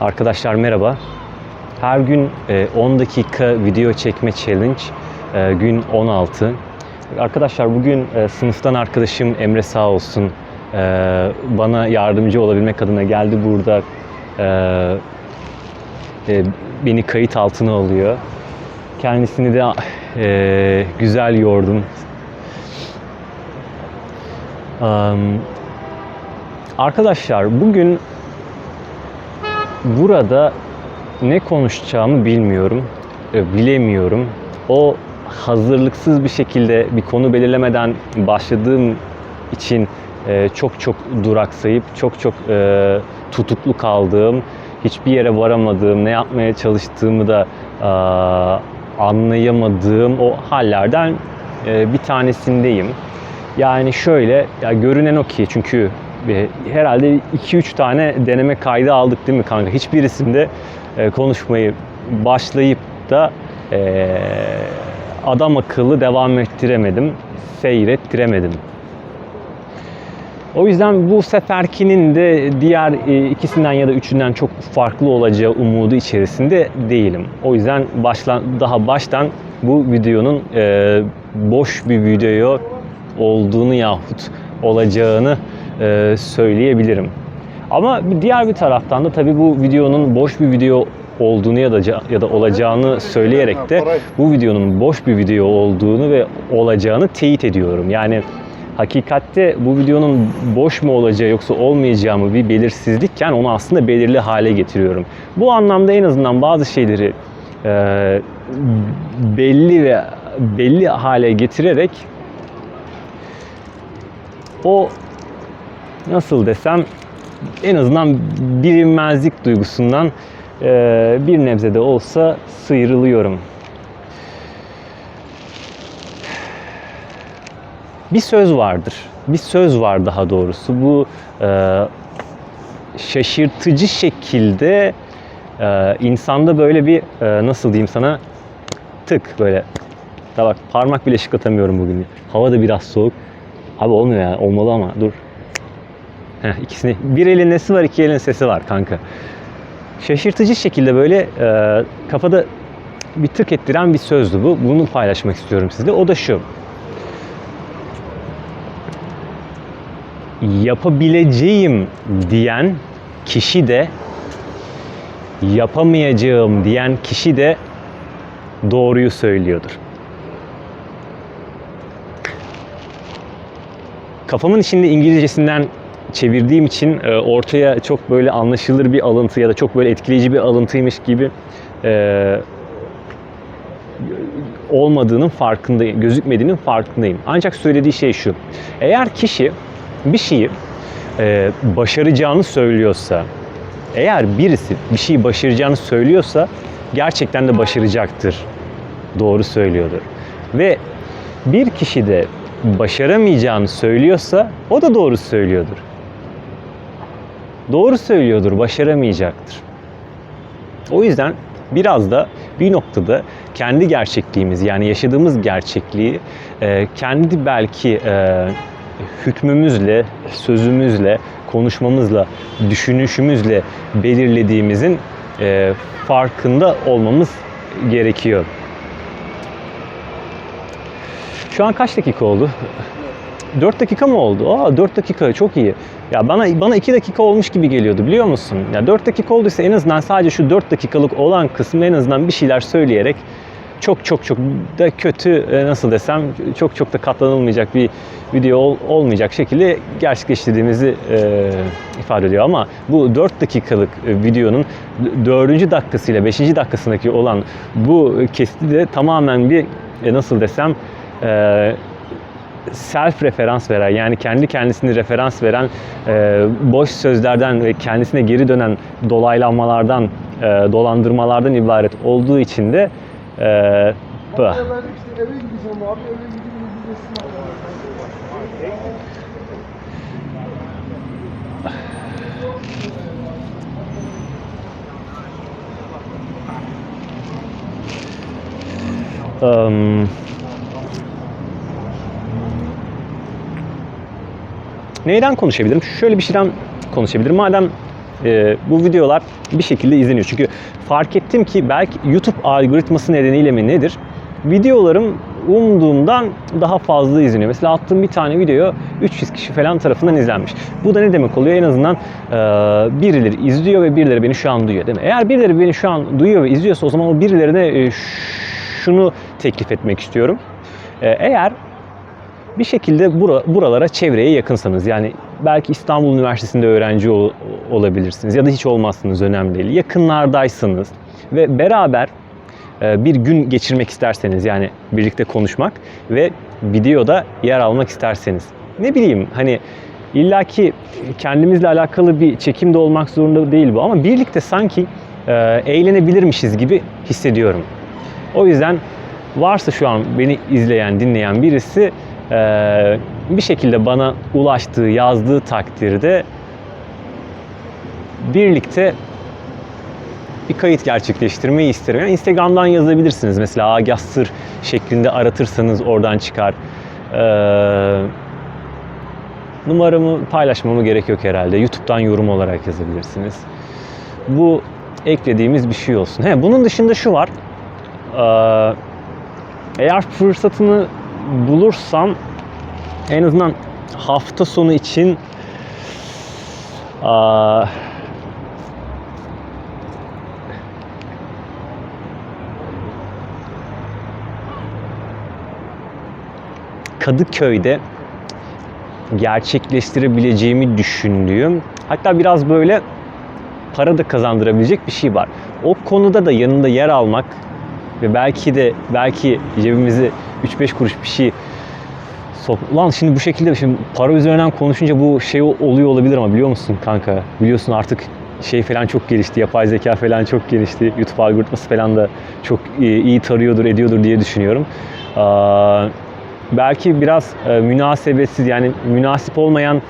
Arkadaşlar merhaba. Her gün e, 10 dakika video çekme challenge. e, Gün 16. Arkadaşlar bugün e, sınıftan arkadaşım Emre sağ olsun e, bana yardımcı olabilmek adına geldi burada. e, e, Beni kayıt altına alıyor. Kendisini de e, güzel yordum. Arkadaşlar bugün burada ne konuşacağımı bilmiyorum, e, bilemiyorum. O hazırlıksız bir şekilde bir konu belirlemeden başladığım için e, çok çok duraksayıp çok çok e, tutuklu kaldığım, hiçbir yere varamadığım, ne yapmaya çalıştığımı da anlayamadığım o hallerden bir tanesindeyim. Yani şöyle, ya görünen o ki çünkü herhalde 2-3 tane deneme kaydı aldık değil mi kanka? Hiçbirisinde e, konuşmayı başlayıp da e, adam akıllı devam ettiremedim, seyrettiremedim. O yüzden bu seferkinin de diğer e, ikisinden ya da üçünden çok farklı olacağı umudu içerisinde değilim. O yüzden başlan, daha baştan bu videonun e, boş bir video olduğunu yahut olacağını e, söyleyebilirim. Ama diğer bir taraftan da tabii bu videonun boş bir video olduğunu ya da ya da olacağını söyleyerek de bu videonun boş bir video olduğunu ve olacağını teyit ediyorum. Yani hakikatte bu videonun boş mu olacağı yoksa olmayacağı mı bir belirsizlikken onu aslında belirli hale getiriyorum. Bu anlamda en azından bazı şeyleri e, belli ve belli hale getirerek o nasıl desem en azından bilinmezlik duygusundan e, bir nebze de olsa sıyrılıyorum. Bir söz vardır. Bir söz var daha doğrusu. Bu e, şaşırtıcı şekilde e, insanda böyle bir e, nasıl diyeyim sana tık böyle. Da bak parmak bile şıklatamıyorum bugün. Hava da biraz soğuk. Abi olmuyor ya. Olmalı ama dur. Heh, ikisini. Bir elin nesi var, iki elin sesi var kanka. Şaşırtıcı şekilde böyle e, kafada bir tık ettiren bir sözdü bu. Bunu paylaşmak istiyorum sizle. O da şu. Yapabileceğim diyen kişi de yapamayacağım diyen kişi de doğruyu söylüyordur. Kafamın içinde İngilizcesinden çevirdiğim için e, ortaya çok böyle anlaşılır bir alıntı ya da çok böyle etkileyici bir alıntıymış gibi e, olmadığının farkındayım, gözükmediğinin farkındayım. Ancak söylediği şey şu. Eğer kişi bir şeyi e, başaracağını söylüyorsa, eğer birisi bir şeyi başaracağını söylüyorsa gerçekten de başaracaktır. Doğru söylüyordur. Ve bir kişi de başaramayacağını söylüyorsa o da doğru söylüyordur. Doğru söylüyordur, başaramayacaktır. O yüzden biraz da bir noktada kendi gerçekliğimiz yani yaşadığımız gerçekliği e, kendi belki e, hükmümüzle, sözümüzle, konuşmamızla, düşünüşümüzle belirlediğimizin e, farkında olmamız gerekiyor. Şu an kaç dakika oldu? 4 dakika mı oldu? Aa 4 dakika çok iyi. Ya bana bana 2 dakika olmuş gibi geliyordu biliyor musun? Ya 4 dakika olduysa en azından sadece şu 4 dakikalık olan kısmı en azından bir şeyler söyleyerek çok çok çok da kötü e, nasıl desem çok çok da katlanılmayacak bir video ol- olmayacak şekilde gerçekleştirdiğimizi e, ifade ediyor. Ama bu 4 dakikalık e, videonun 4. dakikasıyla 5. dakikasındaki olan bu kesiti de tamamen bir e, nasıl desem e, self referans veren yani kendi kendisini referans veren e, boş sözlerden ve kendisine geri dönen dolaylanmalardan, e, dolandırmalardan ibaret olduğu için de e, bu. Ya neyden konuşabilirim? Şöyle bir şeyden konuşabilirim. Madem e, bu videolar bir şekilde izleniyor. Çünkü fark ettim ki belki YouTube algoritması nedeniyle mi nedir? Videolarım umduğumdan daha fazla izleniyor. Mesela attığım bir tane video 300 kişi falan tarafından izlenmiş. Bu da ne demek oluyor? En azından e, birileri izliyor ve birileri beni şu an duyuyor değil mi? Eğer birileri beni şu an duyuyor ve izliyorsa o zaman o birilerine e, şunu teklif etmek istiyorum. E, eğer bir şekilde bura, buralara, çevreye yakınsanız yani belki İstanbul Üniversitesi'nde öğrenci ol- olabilirsiniz ya da hiç olmazsınız önemli değil. Yakınlardaysanız ve beraber e, bir gün geçirmek isterseniz yani birlikte konuşmak ve videoda yer almak isterseniz. Ne bileyim hani illaki kendimizle alakalı bir çekimde olmak zorunda değil bu ama birlikte sanki e, eğlenebilirmişiz gibi hissediyorum. O yüzden varsa şu an beni izleyen, dinleyen birisi e, bir şekilde bana ulaştığı, yazdığı takdirde birlikte bir kayıt gerçekleştirmeyi isterim. Yani Instagram'dan yazabilirsiniz. Mesela Agah Sır şeklinde aratırsanız oradan çıkar. Ee, numaramı paylaşmama gerek yok herhalde. YouTube'dan yorum olarak yazabilirsiniz. Bu eklediğimiz bir şey olsun. He, bunun dışında şu var. Ee, eğer fırsatını bulursam en azından hafta sonu için Kadıköy'de gerçekleştirebileceğimi düşündüğüm hatta biraz böyle para da kazandırabilecek bir şey var. O konuda da yanında yer almak ve belki de belki cebimizi 3-5 kuruş bir şey sok. Ulan şimdi bu şekilde şimdi para üzerinden konuşunca bu şey oluyor olabilir ama biliyor musun kanka? Biliyorsun artık şey falan çok gelişti. Yapay zeka falan çok gelişti. YouTube algoritması falan da çok iyi, iyi tarıyordur, ediyordur diye düşünüyorum. Aa, belki biraz e, münasebetsiz yani münasip olmayan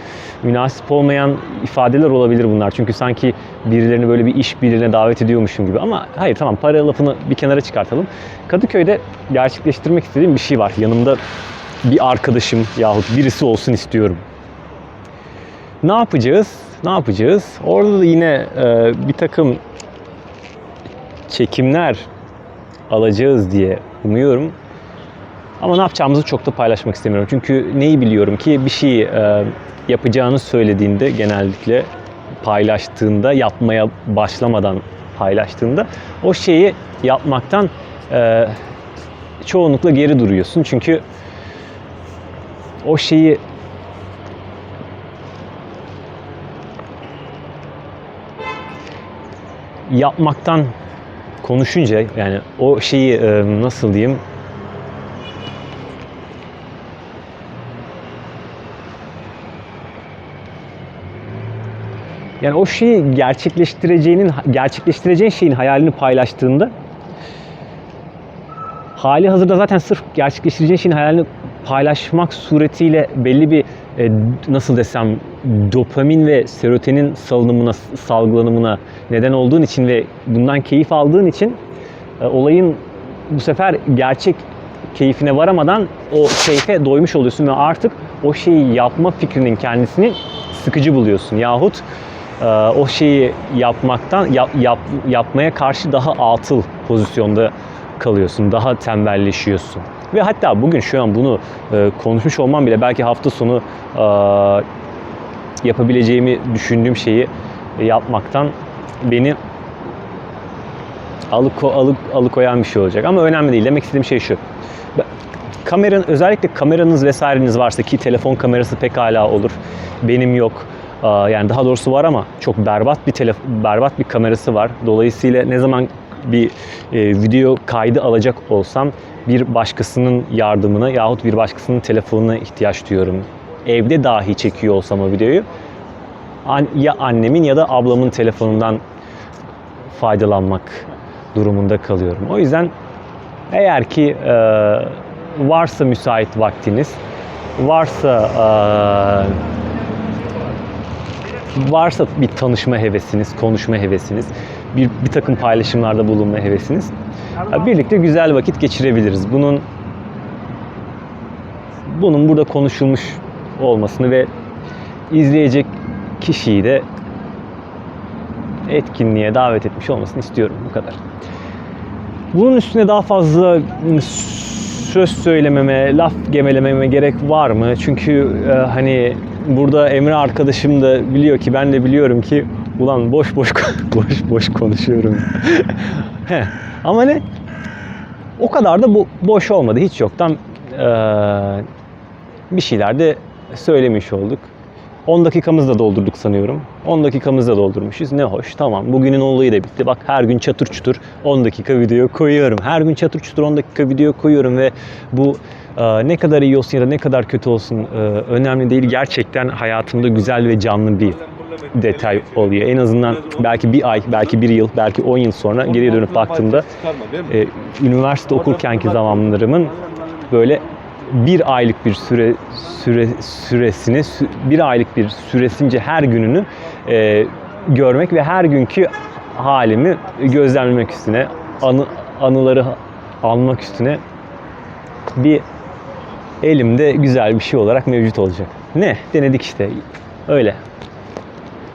münasip olmayan ifadeler olabilir bunlar. Çünkü sanki birilerini böyle bir iş birine davet ediyormuşum gibi. Ama hayır tamam para lafını bir kenara çıkartalım. Kadıköy'de gerçekleştirmek istediğim bir şey var. Yanımda bir arkadaşım yahut birisi olsun istiyorum. Ne yapacağız? Ne yapacağız? Orada da yine e, bir takım çekimler alacağız diye umuyorum. Ama ne yapacağımızı çok da paylaşmak istemiyorum. Çünkü neyi biliyorum ki bir şeyi e, yapacağını söylediğinde genellikle paylaştığında, yapmaya başlamadan paylaştığında o şeyi yapmaktan e, çoğunlukla geri duruyorsun. Çünkü o şeyi yapmaktan konuşunca yani o şeyi e, nasıl diyeyim Yani o şeyi gerçekleştireceğinin gerçekleştireceğin şeyin hayalini paylaştığında hali hazırda zaten sırf gerçekleştireceğin şeyin hayalini paylaşmak suretiyle belli bir e, nasıl desem dopamin ve serotonin salınımına, salgılanımına neden olduğun için ve bundan keyif aldığın için e, olayın bu sefer gerçek keyfine varamadan o keyfe doymuş oluyorsun ve artık o şeyi yapma fikrinin kendisini sıkıcı buluyorsun. Yahut o şeyi yapmaktan yap, yap, yapmaya karşı daha atıl pozisyonda kalıyorsun. Daha tembelleşiyorsun. Ve hatta bugün şu an bunu e, konuşmuş olmam bile belki hafta sonu e, yapabileceğimi düşündüğüm şeyi yapmaktan beni alıko, alık, alıkoyan bir şey olacak. Ama önemli değil. Demek istediğim şey şu. Kameranın özellikle kameranız vesaireniz varsa ki telefon kamerası pekala olur. Benim yok. Yani daha doğrusu var ama çok berbat bir telef berbat bir kamerası var. Dolayısıyla ne zaman bir e, video kaydı alacak olsam bir başkasının yardımına yahut bir başkasının telefonuna ihtiyaç duyuyorum. Evde dahi çekiyor olsam o videoyu an- ya annemin ya da ablamın telefonundan faydalanmak durumunda kalıyorum. O yüzden eğer ki e, varsa müsait vaktiniz, varsa e, varsa bir tanışma hevesiniz, konuşma hevesiniz, bir, bir takım paylaşımlarda bulunma hevesiniz, birlikte güzel vakit geçirebiliriz. Bunun bunun burada konuşulmuş olmasını ve izleyecek kişiyi de etkinliğe davet etmiş olmasını istiyorum bu kadar. Bunun üstüne daha fazla söz söylememe, laf gemelememe gerek var mı? Çünkü e, hani burada Emre arkadaşım da biliyor ki ben de biliyorum ki ulan boş boş boş boş konuşuyorum. Ama ne? O kadar da bu boş olmadı. Hiç yoktan e, bir şeyler de söylemiş olduk. 10 dakikamızı da doldurduk sanıyorum. 10 dakikamızı da doldurmuşuz. Ne hoş. Tamam. Bugünün olayı da bitti. Bak her gün çatır çutur 10 dakika video koyuyorum. Her gün çatır çutur 10 dakika video koyuyorum ve bu ne kadar iyi olsun ya da ne kadar kötü olsun e, önemli değil. Gerçekten hayatımda güzel ve canlı bir detay oluyor. En azından belki bir ay, belki bir yıl, belki 10 yıl sonra geriye dönüp baktığımda e, üniversite okurkenki zamanlarımın böyle bir aylık bir süre süre süresini sü- bir aylık bir süresince her gününü e, görmek ve her günkü halimi gözlemlemek üstüne anı, anıları almak üstüne bir elimde güzel bir şey olarak mevcut olacak. Ne? Denedik işte. Öyle.